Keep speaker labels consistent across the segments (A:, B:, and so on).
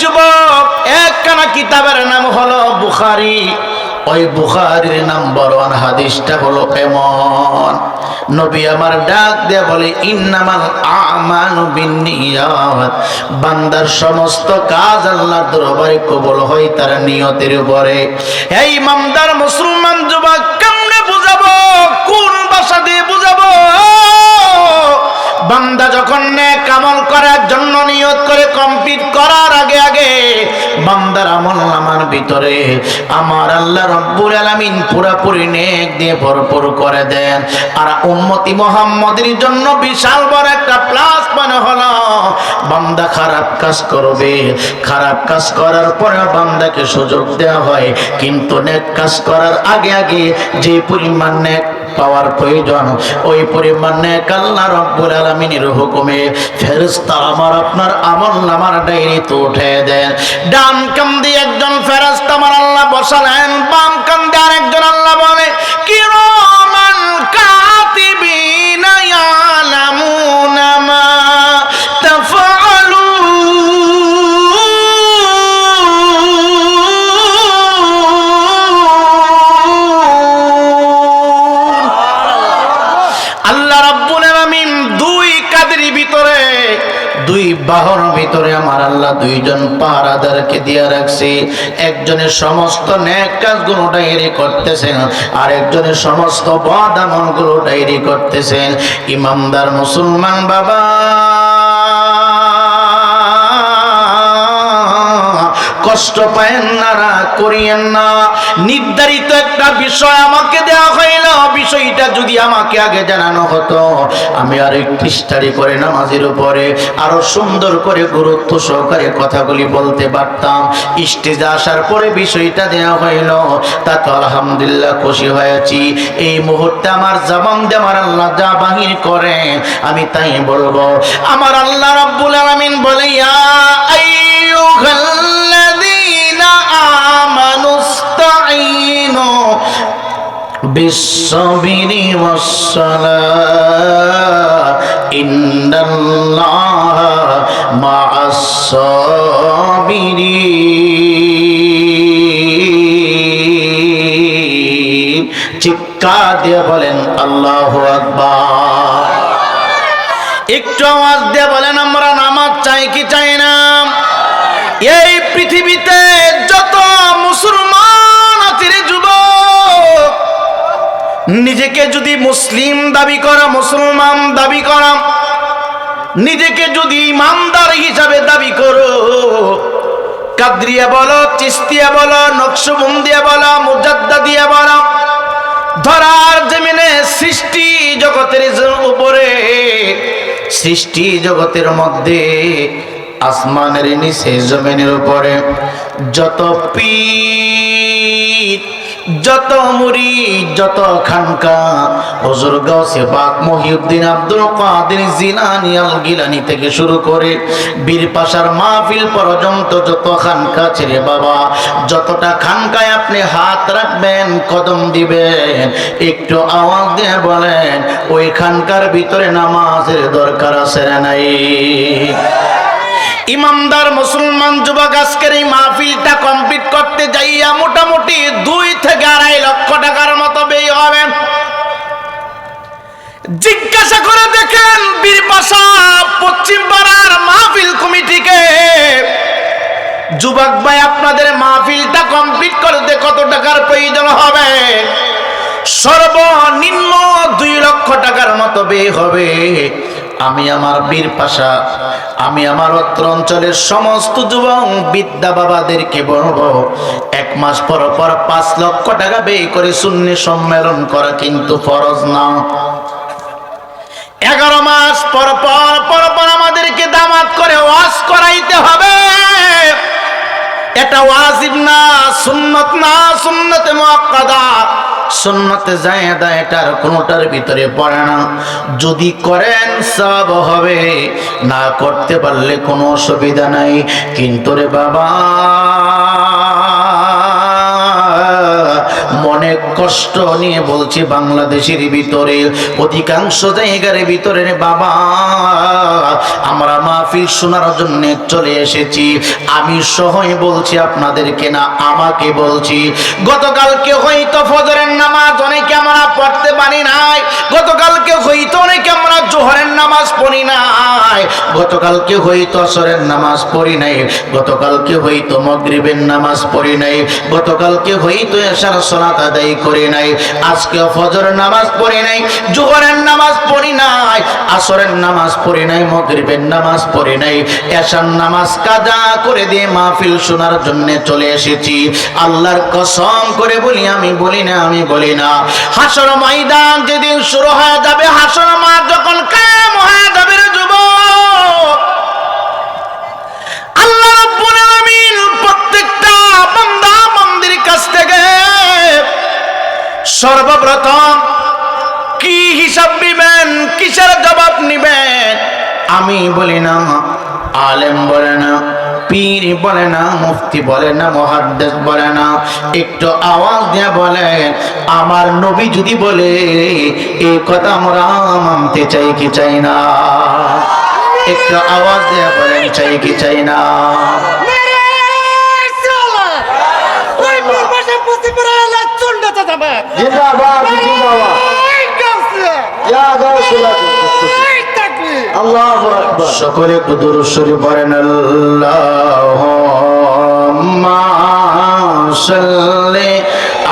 A: যুবক, একখানা কিতাবের নাম হলো বুখারি। ওই বুখারির নাম্বার ওয়ান হাদিসটা হলো এমন। নবী আমার ডাক দিয়ে বলে, ইন্নামাল বান্দার সমস্ত কাজ আল্লাহর দরবারে কবুল হয় তার নিয়তের উপরে। এই ইমামদার মুসলমান যুবক, কেমনে বুঝাবো? কোন ভাষা দিয়ে বুঝাবো? বান্দা যখন নেক আমল করার জন্য নিয়ত করে কমপ্লিট করার আগে আগে বান্দার আমল নামার ভিতরে আমার আল্লাহ রব্বুল আলামিন পুরাপুরি নেক দিয়ে ভরপুর করে দেন। আর উম্মতি মোহাম্মদের জন্য বিশাল বড় একটা প্লাস মানে হলো বান্দা খারাপ কাজ করবে। খারাপ কাজ করার পরে বান্দাকে সুযোগ দেওয়া হয়। কিন্তু নেক কাজ করার আগে আগে যে পরিমাণ নেক পাওয়ার প্রয়োজন। ওই পরিমাণে কাল্লা রব্বুল আলামিনের হুকুমে ফেরেশতা আমার আপনার আমল নামার ডায়েরি তো উঠে দেন। ডান কাম দিয়ে একজন ফেরেশতা আমার আল্লাহ বসালেন, বাম দুই বাহর ভিতরে আমার আল্লাহ দুইজন পাহারাদারকে দিয়ে রাখছে। একজনের সমস্ত নেক কাজগুলো ডায়েরি করতেছেন আর একজনের সমস্ত বদ আমলগুলো ডায়েরি করতেছেন। ইমামদার মুসলমান বাবা, কষ্ট পায়েন না করিয়েন না। নির্ধারিত একটা বিষয় আমাকে দেওয়া বিষয়টা যদি আমাকে আগে জানানো হতো, আমি আর একটু স্টাডি করে নামাজের উপরে আরও সুন্দর করে গুরুত্ব সহকারে কথাগুলি বলতে পারতাম। স্টেজে আসার পরে বিষয়টা দেওয়া হইল, তা তো আলহামদুলিল্লাহ খুশি হয়েছি। এই মুহূর্তে আমার জবান দিয়ে আমার আল্লাহ যা বাহির করে, আমি তাই বলব। আমার আল্লাহ রাব্বুল আলামিন বলে, ইয়া আইয়ুহাল্লাযীনা আমানু ইসতাঈনু বিসসাবরি ওয়াস-সালাহ ইন্নাল্লাহা মা'আস সাবিরিন চিৎকার দিয়ে বলেন, আল্লাহু আকবার। একটু আওয়াজ দিয়ে বলেন, আমরা নামাজ চাই কি চাই না? এই পৃথিবীতে নিজেকে যদি মুসলিম দাবি করা, মুসলমান দাবি করা, নিজেকে যদি ইমানদার হিসাবে দাবি করো, কাদরিয়া বলো, চিস্তিয়া বলো, নকশবন্দিয়া বলো মুজাদ্দা দিয়া বলো, ধরার জমিনে সৃষ্টি জগতের উপরে, সৃষ্টি জগতের মধ্যে, আসমানের নিচে, জমিনের উপরে, যত পীর যত মুড়ি যত খানকা, হজুর গাউসে পাক মহিউদ্দিন আব্দুল কাদের জিলানি আল গিলানি থেকে শুরু করে বীর পাশার মাহফিল পর্যন্ত যত খানকা ছেড়ে বাবা, যতটা খানকায় আপনি হাত রাখবেন, কদম দিবেন, একটু আওয়াজ দিয়ে বলেন, ওই খানকার ভিতরে নামাজের দরকার আছে নাই? ইমামদার মুসলমান যুবক আজকের এই মাহফিলটা কমপ্লিট করতে যাইয়া মোটামুটি দুই থেকে আড়াই লক্ষ টাকার মতো ব্যয় হবে জিজ্ঞাসা করে দেখেন বীরপাশা পশ্চিম পাড়ার মাহফিল কমিটিকে। যুবক ভাই, আপনাদের মাহফিলটা কমপ্লিট করতে কত টাকার প্রয়োজন হবে? সর্বনিম্ন দুই লক্ষ টাকার মতো ব্যয় হবে। আমি আমার বীর পাশা, আমি আমার অত্র অঞ্চলের সমস্ত যুবক বিদ্যা বাবাদেরকে বলব, এক মাস পর পর পাঁচ লক্ষ টাকা ব্যয় করে শূন্য সম্মেলন করা কিন্তু ফরজ না। এগারো মাস পর পর পর পর আমাদেরকে দামাত করে ওয়াজ করাইতে হবে। এটা ওয়াজিব না, সুন্নত না, সুন্নতে মুআক্কাদা। সুন্নতে জায়দা এটার কোনোটার ভিতরে পড়ে না। যদি করেন সব হবে, না করতে পারলে কোনো অসুবিধা নাই। কিন্তু রে বাবা অনেক কষ্ট নিয়ে বলছি বাংলাদেশের ভিতরে। অধিকাংশ জায়গার ভিতরে বাবা, আমরা মাহফিল শোনার জন্য চলে এসেছি। আমি সহই বলছি আপনাদেরকে না, আমাকে বলছি, গতকালকে হয়তো ফজরের নামাজ অনেকে আমরা পড়তে পারি নাই। গতকালকে হয়তো অনেকে আমরা জোহরের নামাজ পড়ি নাই। গতকালকে হয়তো আসরের নামাজ পড়ি নাই। গতকালকে হয়তো মগরিবের নামাজ পড়ি নাই। গতকালকে হয়তো এশার সালাত আদায় করি নাই। আজকে ফজর নামাজ পড়ি নাই, জোহরের নামাজ পড়ি নাই, আসরের নামাজ পড়ি নাই, মগরিবের নামাজ পড়ি নাই। এশার নামাজ কাজা করে দিয়ে মাহফিল শোনার জন্য চলে এসেছি। আল্লাহর কসম করে বলি, আমি বলি না, আমি বলি না। হাসর ময়দান যেদিন শুরু হয়ে যাবে, হাসর মাঠ যখন কাম হয়ে যাবে সর্বপ্রথম কি হিসাব দিবেন কিসের জবাব নিবেন? আমি বলি না, আলেম বলে না, পীর বলে না, মুফতি বলে না মহাদ্দেশ বলে না। একটু আওয়াজ দিয়ে বলে আমার নবী যদি বলে এই কথা আমরা মানতে চাই কি চাই না? একটু আওয়াজ দিয়ে বলেন, চাই কি চাই না
B: মেরে সালা ওই মোর পাশে পুষি পড়ে এলা চন্ডাতে যাবে
C: জিন্দাবাদ জিন্দাবাদ। ইয়া গাউসুল্লাহ আল্লাহু আকবার।
A: সকলে একটু দুরুশ্বরী পড়েন। আল্লাহুম্মা সাল্লি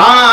A: আলা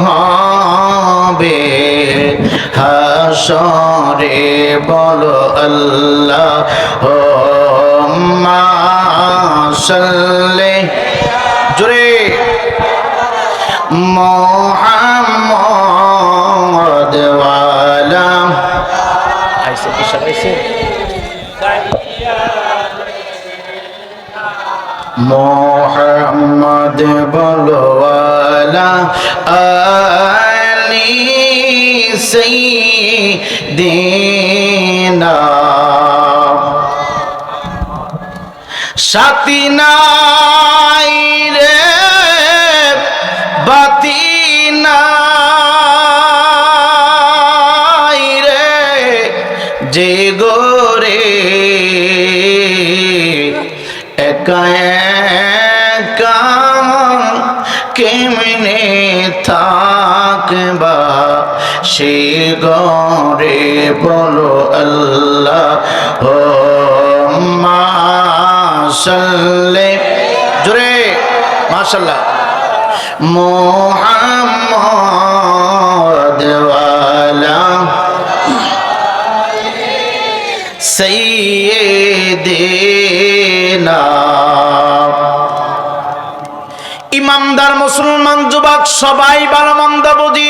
A: হবে। হাসরে বলো আল্লাহ সাল্লে। জোরে। মোহাম্মদ ওয়ালা। আইসে কি সব মোহাম্মদ বলওয়ালা আলি সাইয়্যিদিনা সাথী রে বাতি রে যে একা বলো আল্লাহ ও মাসাল্লে জোরে মাশাল্লাহ মোহাম্মদ ইমামদার মুসলমান যুবক সবাই ভালো মন্দ বুঝি।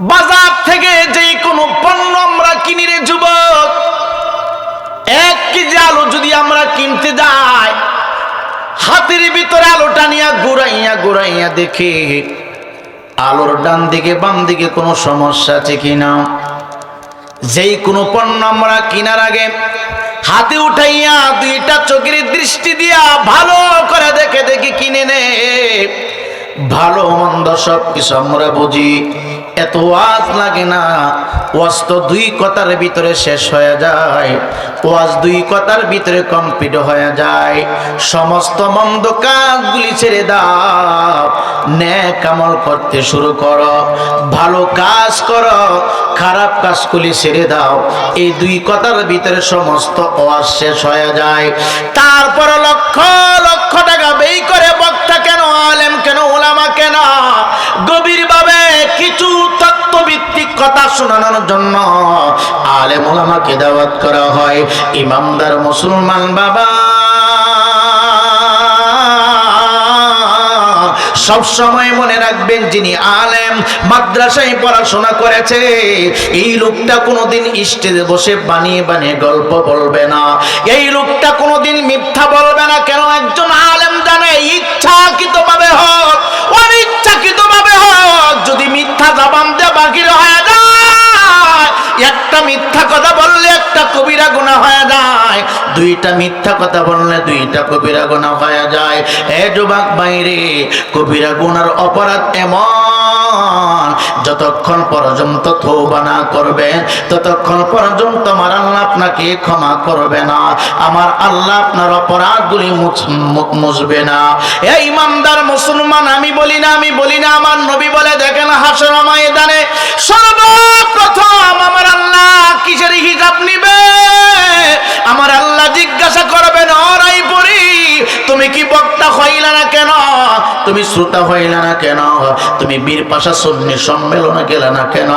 A: বাজার থেকে যে কোনো পণ্য আমরা কিনি রে যুবক। এক কেজি আলু যদি আমরা কিনতে যাই, হাতের ভিতরে আলুটা নিয়ে ঘুরাইয়া ঘুরাইয়া দেখি, আলুর ডান দিকে বাম দিকে কোনো সমস্যা আছে কিনা যেই কোনো পণ্য আমরা কিনার আগে হাতে উঠাইয়া দুইটা চোখের দৃষ্টি দিয়া ভালো করে দেখে দেখে কিনে নে। ভালো মন্দ সব কিছু আমরা বুঝি। এত ওয়াজ লাগে না। ওয়াজ তো দুই কথার ভিতরে শেষ হয়ে যায়। ওয়াজ দুই কথার ভিতরে কমপ্লিট হয়ে যায়। সমস্ত মন্দ কাজগুলি ছেড়ে দাও। ন্যাক আমল করতে শুরু করো। ভালো কাজ করো। খারাপ কাজগুলি ছেড়ে দাও। এই দুই কথার ভিতরে সমস্ত ওয়াজ শেষ হয়ে যায়। তারপর লক্ষ লক্ষ টাকা থাকে না। গভীরভাবে কিছু তত্ত্বভিত্তিক কথা শোনানোর জন্য আলে মোলামাকে দাওয়াত করা হয়, ইমামদার মুসলমান বাবা। সব সময় মনে রাখবেন যিনি আলেম, মাদ্রাসায় পড়াশোনা করেছে, এই লোকটা কোনোদিন স্টেজে বসে বানিয়ে বানিয়ে গল্প বলবে না। এই লোকটা কোনোদিন মিথ্যা বলবে না। কেন? একজন আলেম জানে, ইচ্ছাকৃতভাবে হয় বাকির হয়ে যায়। একটা মিথ্যা কথা বললে একটা কবিরা গুণা হয়ে যায়। দুইটা মিথ্যা কথা বললে দুইটা কবিরা গুণা হয়ে যায়। এ যুবক বাইরে কবিরা গুণার অপরাধ এমন যতক্ষণ পর্যন্ত তৌবা না করবেন ততক্ষণ পর্যন্ত আমার আল্লাহ আপনাকে ক্ষমা করবে না। আমার আল্লাহ আপনার অপরাধগুলি মুছ- মুছবে না। এই ইমানদার মুসলমান, আমি বলি না, আমি বলি না, আমার নবী বলে দেখেন হাসর ময়দানে সর্বপ্রথম আমার আল্লাহ কিসের হিসাব নিবে? আমার আল্লাহ জিজ্ঞাসা করবেন অরাই তুমি কি বক্তা হইলা না কেন? তুমি শ্রোতা হইলা না কেন? তুমি বীর পাশা সম্মেলনে গেলে না কেন?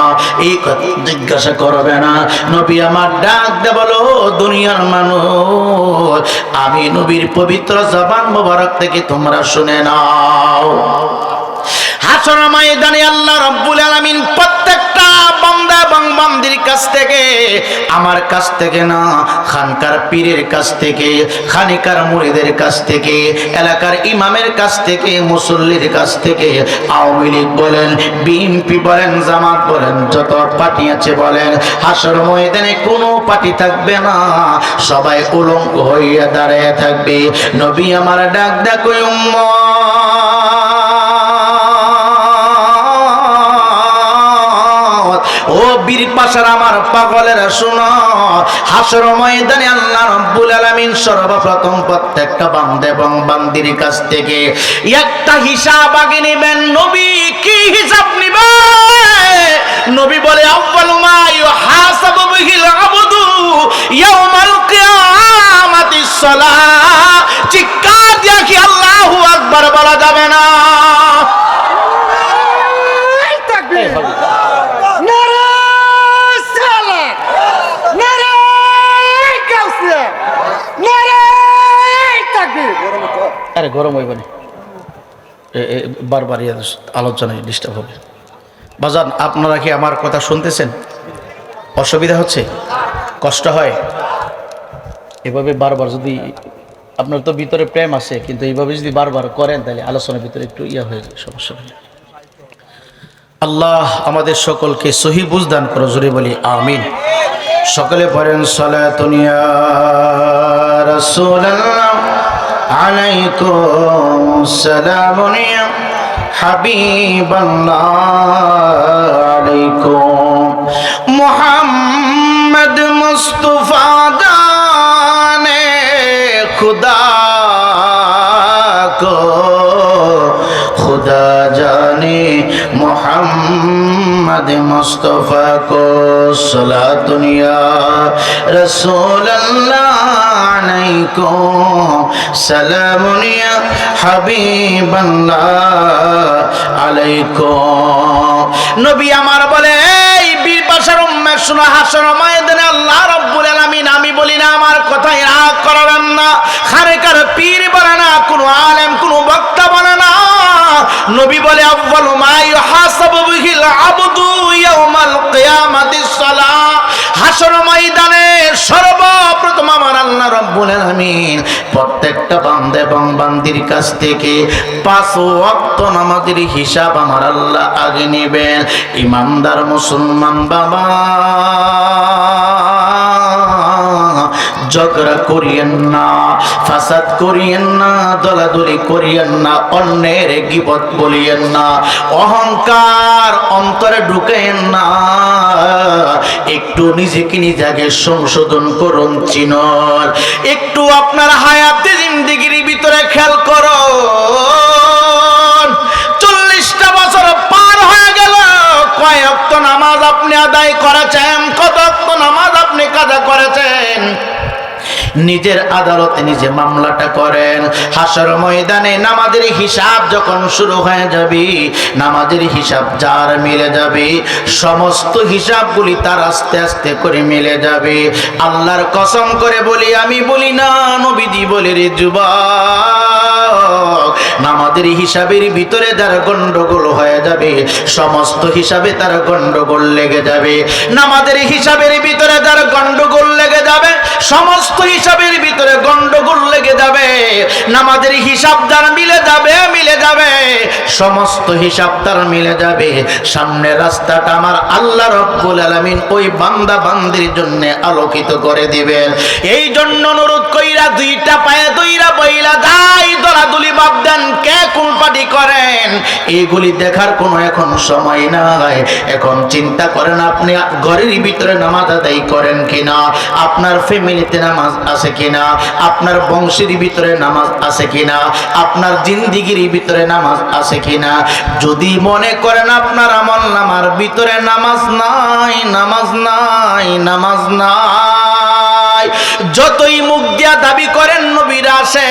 A: এই কথা জিজ্ঞাসা করবে না। নবী আমার ডাক দে বলো দুনিয়ার মানুষ, আমি নবীর পবিত্র জবান মোবারক থেকে তোমরা শুনে নাও। হাসর ময়দানে আল্লাহ রব্বুল আলামিন প্রত্যেকটা বান্দা এবং বান্দির কাছ থেকে, আমার কাছ থেকে না, খানকার পীরের কাছ থেকে, খানিকার মুরিদের কাছ থেকে, এলাকার ইমামের কাছ থেকে, মুসল্লির কাছ থেকে, আওয়ামী লীগ বলেন, বিএনপি বলেন, জামাত বলেন, যত পার্টি আছে বলেন, হাসর ময়দানে কোনো পার্টি থাকবে না। সবাই উলঙ্গ হইয়া দাঁড়ায় থাকবে। নবী আমার ডাক ডাক ও বীর পাশার ময়দানে আল্লাহ রব্বুল আলামিন সর্বপ্রথম প্রত্যেকটা বান্দা এবং বান্দির কাছ থেকে একটা হিসাব আগে নেবেন, নবী, কি হিসাব নিবে? নবী বলে, আউয়ালু মা ইউহাসাবু বিহিল আবদু ইয়াউমাল কিয়ামাতিস সালাহ চিৎকার দিয়া কি আল্লাহু আকবার বলা যাবে না।
D: আরে গরম হইব বারবার আলোচনায় ডিস্টার্ব হবে। বাজান, আপনারা কি আমার কথা শুনতেছেন? অসুবিধা হচ্ছে? কষ্ট হয়? এভাবে বারবার যদি, আপনার তো ভিতরে প্রেম আছে, কিন্তু এইভাবে যদি বারবার করেন, তাহলে আলোচনার ভিতরে একটু ইয়া হয়ে যায় সমস্যা আল্লাহ আমাদের সকলকে সহি বুঝদান করো, জোরে বলি, আমিন। সকলে পড়েন সালাতুনিয়া রাসূলুল্লাহ। عليكم السلام يا حبيب الله عليكم محمد مصطفى دان خدا کو خدا جانے محمد مصطفیٰ کو صلاة دنیا رسول اللہ আমার আমি বলি না, আমার কথায় রাগ না খারেকার পীর বলে না, কোনো আলেম, কোনো বক্তা বলে না। নবী বলে, আব্বাল মাই হাসাবু বিহিল আবদু ইয়াউমাল সালাম। হাসর ময়দানে সর্বপ্রথম আমার আল্লাহ রব্বুল আলামিন প্রত্যেকটা বান্দা এবং বান্দির কাছ থেকে পাঁচ ওয়াক্ত নামাজের হিসাব আমার আল্লাহ আগে নেবেন। ইমানদার মুসলমান বাবা। ঝগড়া করিয়েন না, ফাসাদ করিয়েন না, দলাদলি করিয়েন না, অন্যের গিবত বলিয়েন না, অহংকার অন্তরে ঢুকেন না। একটু নিজেকে নিজেকে সংশোধন করুন চিনর একটু আপনার হায়াতে জিন্দিগির ভিতরে খেয়াল করো আপনি আদায় করেছেন কত নামাজ আপনি কাজা করেছেন?
A: নিজের আদালতে নিজে মামলাটা করেন। হাসর ময়দানে নামাজের হিসাব যখন শুরু হয়ে যাবে, নামাজের হিসাব যার মিলে যাবে, সমস্ত হিসাবগুলি তার আস্তে আস্তে করে মিলে যাবে। আল্লাহর কসম করে বলি, আমি বলি না, নবীজি বলে, রে যুবক। নামাজের হিসাবের ভিতরে যার গন্ডগোল হয়ে যাবে, সমস্ত হিসাবে তার গন্ডগোল লেগে যাবে। নামাজের হিসাবের ভিতরে যার গন্ডগোল লেগে যাবে, সমস্ত হিসাবের ভিতরে গন্ডগোল লেগে যাবে। নামাজের হিসাব যার মিলে যাবে মিলে যাবে। সমস্ত হিসাব তার মিলে যাবে। সামনের রাস্তাটা আমার আল্লাহ রব্বুল আলামিন ওই বান্দা বান্দির জন্য আলোকিত করে দিবেন। এই জন্য অনুরোধ কইরা দুইটা পায়ে দুইরা পাটি করেন এইগুলি দেখার কোনো এখন সময় নাই। এখন চিন্তা করেন আপনি ঘরের ভিতরে নামাজ আদায় করেন কিনা, আপনার ফ্যামিলিতে নামাজ আছে কিনা, আপনার বংশের ভিতরে নামাজ আছে কিনা, আপনার জিন্দিগির ভিতরে নামাজ আছে কিনা। যদি মনে করেন আপনার আমল নামার ভিতরে নামাজ নাই নামাজ নাই নামাজ নাই। যতই মুখ দিয়া দাবি করেন, নবীর আসে।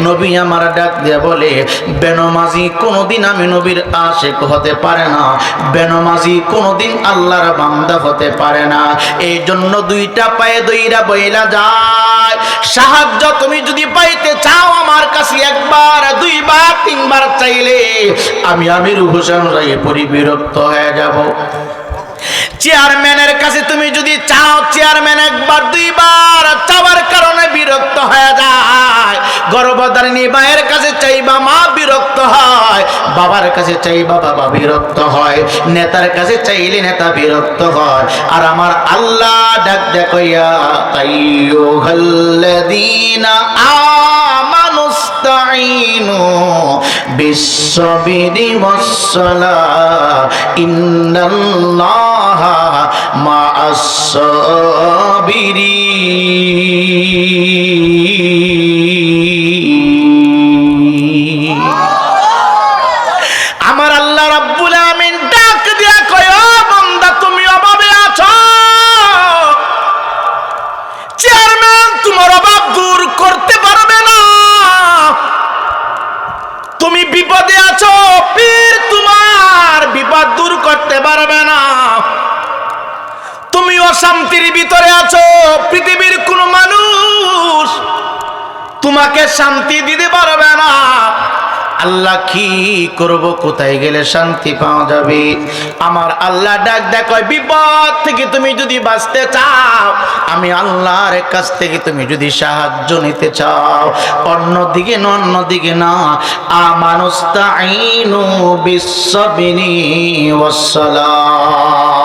A: নবী আমার ডাক দিয়ে বলে, বেনমাজি কোনোদিন আমি নবীর আশেক হতে পারে না। বেনমাজি কোনোদিন আল্লাহর বান্দা হতে পারে না। এই জন্য দুইটা পায়ে দইরা বইলা যায়। সাহায্য তুমি যদি পাইতে চাও আমার কাছে একবার, দুইবার, তিনবার চাইলে আমি আমির হোসেন রায়ে পরিবিরক্ত হয়ে যাব। চেয়ারম্যানের কাছে তুমি যদি চাও, চেয়ারম্যান একবার, দুইবার চাওয়ার কারণে বিরক্ত হয়ে যায়। গর্ভধারিণী মায়ের কাছে চাইবা মা বিরক্ত হয়, বাবার কাছে চাইবা বাবা বিরক্ত হয়, নেতার কাছে চাইলে নেতা বিরক্ত হয়। আর আমার আল্লাহ ডাক দেখইয়া আইয়ুহাল্লাযীনা মা'আস সাবিরিন অশান্তির ভিতরে আছো, পৃথিবীর কোন মানুষ তোমাকে শান্তি দিতে পারবে না। আল্লাহ কি করব, কোথায় গেলে শান্তি পাওয়া যাবে? আমার আল্লাহ ডাক দেখো, বিপদ থেকে তুমি যদি বাঁচতে চাও, আমি আল্লাহর কাছ থেকে তুমি যদি সাহায্য নিতে চাও। অন্যদিকে না অন্যদিকে না। আমানুস্তাইনু বিশ্ববিনী ওয়াসসালাম।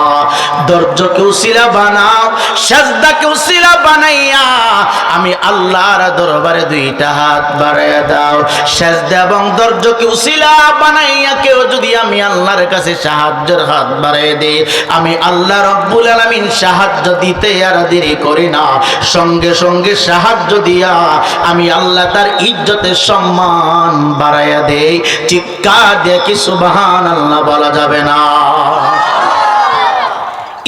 A: ধৈর্যকে উসিলা বানাও সাজদাকে উসিলা বানাইয়া আমি আল্লাহর দরবারে দুইটা হাত বাড়াইয়া দাও। সাজদা এবং ধৈর্যকে উসিলা বানাইয়া কেউ যদি আমি আল্লাহর কাছে সাহায্যের হাত বাড়াই দেই আমি আল্লাহ রব্বুল আলামিন সাহায্য দিতে আর দেরি করি না। সঙ্গে সঙ্গে সাহায্য দিয়া আমি আল্লাহ তার ইজ্জতের সম্মান বাড়াইয়া দেই। চিৎকার দিয়ে কি আল্লাহ বলা যাবে না?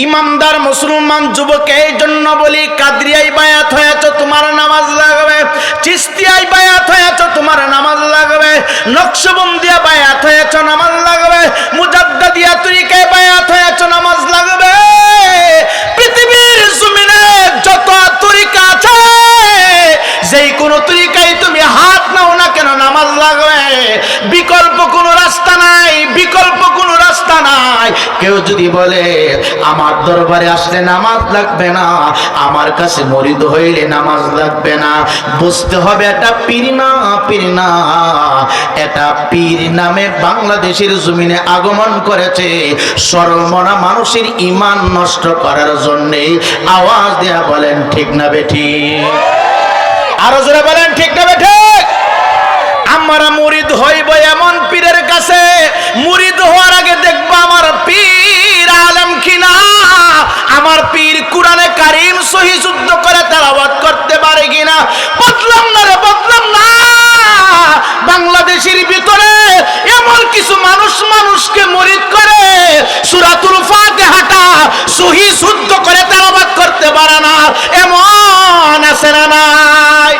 A: ইমানদার মুসলমান যুবক এই জন্য বলি কাদরিয়াই বায়াত হয়েছ, তোমার নামাজ লাগবে। চিস্তিয়াই বায়াত হয়েছ, তোমার নামাজ লাগবে। নকশবন্দিয়া বায়াত হয়েছ, নামাজ লাগবে। মুজাদ্দাদিয়া তরিকায় বায়াত হয়েছ, নামাজ লাগবে। পৃথিবীর জমিনে যত তরিকা আছে, যেই কোন তরিকায় তুমি হাত নাও না কেন, নামাজ লাগবে। বিকল্প কেউ যদি বলে, আমার দরবারে আসলে নামাজ লাগবে না, আমার কাছে মরিদ হইলে নামাজ লাগবে না। বুঝতে হবে এটা পীর না পীর না। এটা পীর নামে বাংলাদেশের জমিনে আগমন করেছে। সরমনা মানুষের ইমান নষ্ট করার জন্যে আওয়াজ দেয়া বলেন, ঠিক না বেঠি। আরও জোরে বলেন, ঠিক না বেঠিক আমরা মুরিদ হইব এমন পীরের কাছে। মুরিদ হওয়ার আগে দেখব আমার আলম কিনা? আমার পীর কুরানে কারিম সহি শুদ্ধ করে তেলাওয়াত করতে পারে কিনা? বদলাম না রে, বদলাম না। বাংলাদেশের ভিতরে এমন কিছু মানুষ মানুষকে মরিদ করে, সুরাতুল ফাতিহাটা সহি শুদ্ধ করে তেলাওয়াত করতে পারে না। এমন আছে না নাই?